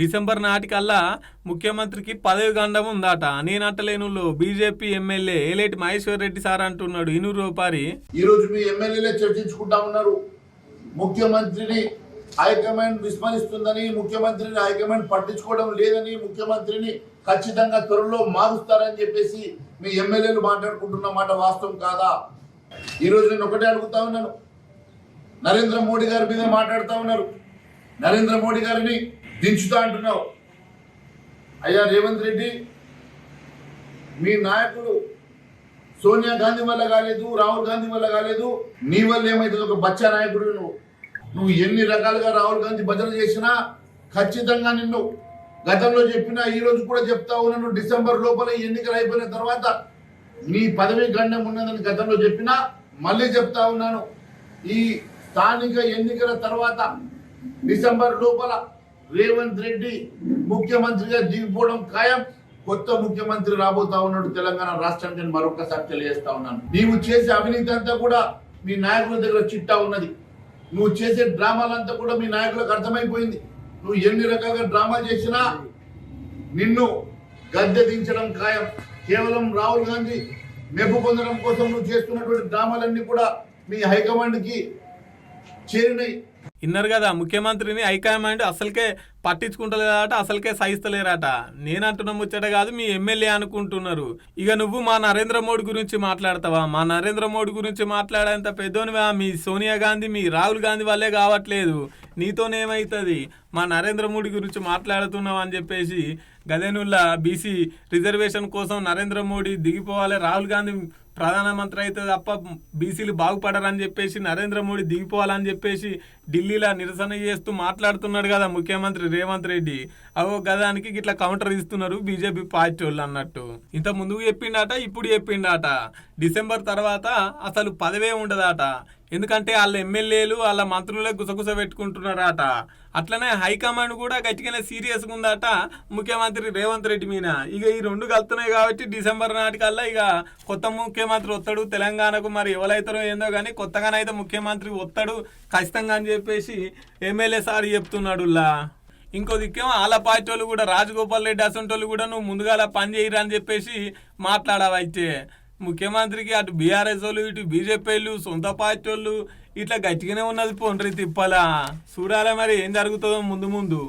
December నాటికల్లా ముఖ్యమంత్రికి పదవి గండం ఉందట. నేనట్టలేనులో BJP MLA Aleti Maheshwar Reddy sir అంటున్నాడు. ఇనూరు రూపారి. ఈ రోజు మీ ఎమ్మెల్యేలే చర్చించుకుంటా ఉన్నారు. ముఖ్యమంత్రిని హైకమాండ్ విస్మరిస్తుందని ముఖ్యమంత్రిని హైకమాండ్ పట్టించుకోవడం లేదని ముఖ్యమంత్రిని ఖచ్చితంగా త్వరలో మారుస్తారని చెప్పేసి మీ ఎమ్మెల్యేలు మాట్లాడుకుంటున్న మాట వాస్తవం కాదా? ఈరోజు నేను ఒకటే అడుగుతా ఉన్నాను. నరేంద్ర మోడీ గారి మీద మాట్లాడుతూ ఉన్నారు. నరేంద్ర మోడీ గారిని దించుతా అంటున్నావు. అయ్యా రేవంత్ రెడ్డి మీ నాయకుడు సోనియా గాంధీ వల్ల కాలేదు రాహుల్ గాంధీ వల్ల కాలేదు నీ వల్ల ఏమైతుంది? ఒక బచ్చా నాయకుడు నువ్వు. నువ్వు ఎన్ని రకాలుగా రాహుల్ గాంధీ భజన చేసినా ఖచ్చితంగా నిన్ను గతంలో చెప్పినా ఈ రోజు కూడా చెప్తా ఉన్నాను. డిసెంబర్ లోపల ఎన్నికలు అయిపోయిన తర్వాత నీ పదవి గండం ఉన్నదని గతంలో చెప్పినా మళ్ళీ చెప్తా ఉన్నాను. ఈ స్థానిక ఎన్నికల తర్వాత డిసెంబర్ లోపల రేవంత్ రెడ్డి ముఖ్యమంత్రిగా దిగిపోవడం ఖాయం. కొత్త ముఖ్యమంత్రి రాబోతా ఉన్నాడు తెలంగాణ రాష్ట్రానికి నేను మరొకసారి తెలియజేస్తా ఉన్నాను. నీవు చేసే అవినీతి అంతా కూడా మీ నాయకుల దగ్గర చిట్టా ఉన్నది. నువ్వు చేసే డ్రామాలంతా కూడా మీ నాయకులకు అర్థమైపోయింది. నువ్వు ఎన్ని రకాలుగా డ్రామా చేసినా నిన్ను గద్దె దించడం ఖాయం. కేవలం రాహుల్ గాంధీ మెప్పు పొందడం కోసం నువ్వు చేస్తున్నటువంటి డ్రామాలన్నీ కూడా మీ హైకమాండ్కి చేరినాయి. ఇన్నారు కదా ముఖ్యమంత్రిని హైకమాండ్ అసలుకే పట్టించుకుంటలేదట అసలుకే సహిస్తలేరట. నేనంటున్న ముచ్చట కాదు మీ ఎమ్మెల్యే అనుకుంటున్నారు. ఇక నువ్వు మా నరేంద్ర మోడీ గురించి మాట్లాడతావా? మా నరేంద్ర మోడీ గురించి మాట్లాడేంత పెద్దోనివా? మీ సోనియా గాంధీ మీ రాహుల్ గాంధీ వల్లే కావట్లేదు. నీతోనేమవుతుంది మా నరేంద్ర మోడీ గురించి మాట్లాడుతున్నావు అని చెప్పేసి గదేనుల్లా బీసీ రిజర్వేషన్ కోసం నరేంద్ర మోడీ దిగిపోవాలి రాహుల్ గాంధీ ప్రధానమంత్రి అయితే తప్ప బీసీలు బాగుపడరని చెప్పేసి నరేంద్ర మోడీ దిగిపోవాలని చెప్పేసి ఢిల్లీలో నిరసన చేస్తూ మాట్లాడుతున్నాడు కదా ముఖ్యమంత్రి రేవంత్ రెడ్డి. అవో గదానికి ఇట్లా కౌంటర్ ఇస్తున్నారు బీజేపీ పార్టీ వాళ్ళు అన్నట్టు. ఇంత ముందుకు చెప్పిండట ఇప్పుడు చెప్పిండట. డిసెంబర్ తర్వాత అసలు పదవే ఉండదట. ఎందుకంటే వాళ్ళ ఎమ్మెల్యేలు వాళ్ళ మంత్రులే గుసగుస పెట్టుకుంటున్నారట. అట్లనే హైకమాండ్ కూడా గట్టిగానే సీరియస్గా ఉందట ముఖ్యమంత్రి రేవంత్ రెడ్డి మీద. ఇక ఈ రెండు కలుతున్నాయి కాబట్టి డిసెంబర్ నాటికల్లా ఇక కొత్త ముఖ్యమంత్రి వస్తాడు తెలంగాణకు మరి ఎవరైతారో ఏందో కానీ కొత్తగానైతే ముఖ్యమంత్రి వస్తాడు ఖచ్చితంగా అని చెప్పేసి ఎమ్మెల్యే సార్ చెప్తున్నాడులా ఇంకో దిక్కేమో వాళ్ళ పార్టీ వాళ్ళు కూడా రాజగోపాల్ రెడ్డి అసంటోళ్ళు కూడా నువ్వు ముందుగా పని చేయరు అని చెప్పేసి మాట్లాడవైతే. ముఖ్యమంత్రికి అటు బీఆర్ఎస్ వాళ్ళు ఇటు బీజేపీ వాళ్ళు సొంత పార్టీ వాళ్ళు ఇట్లా గట్టిగానే ఉన్నది పోండ్రి తిప్పాలా? చూడాలి మరి ఏం జరుగుతుందో ముందు ముందు.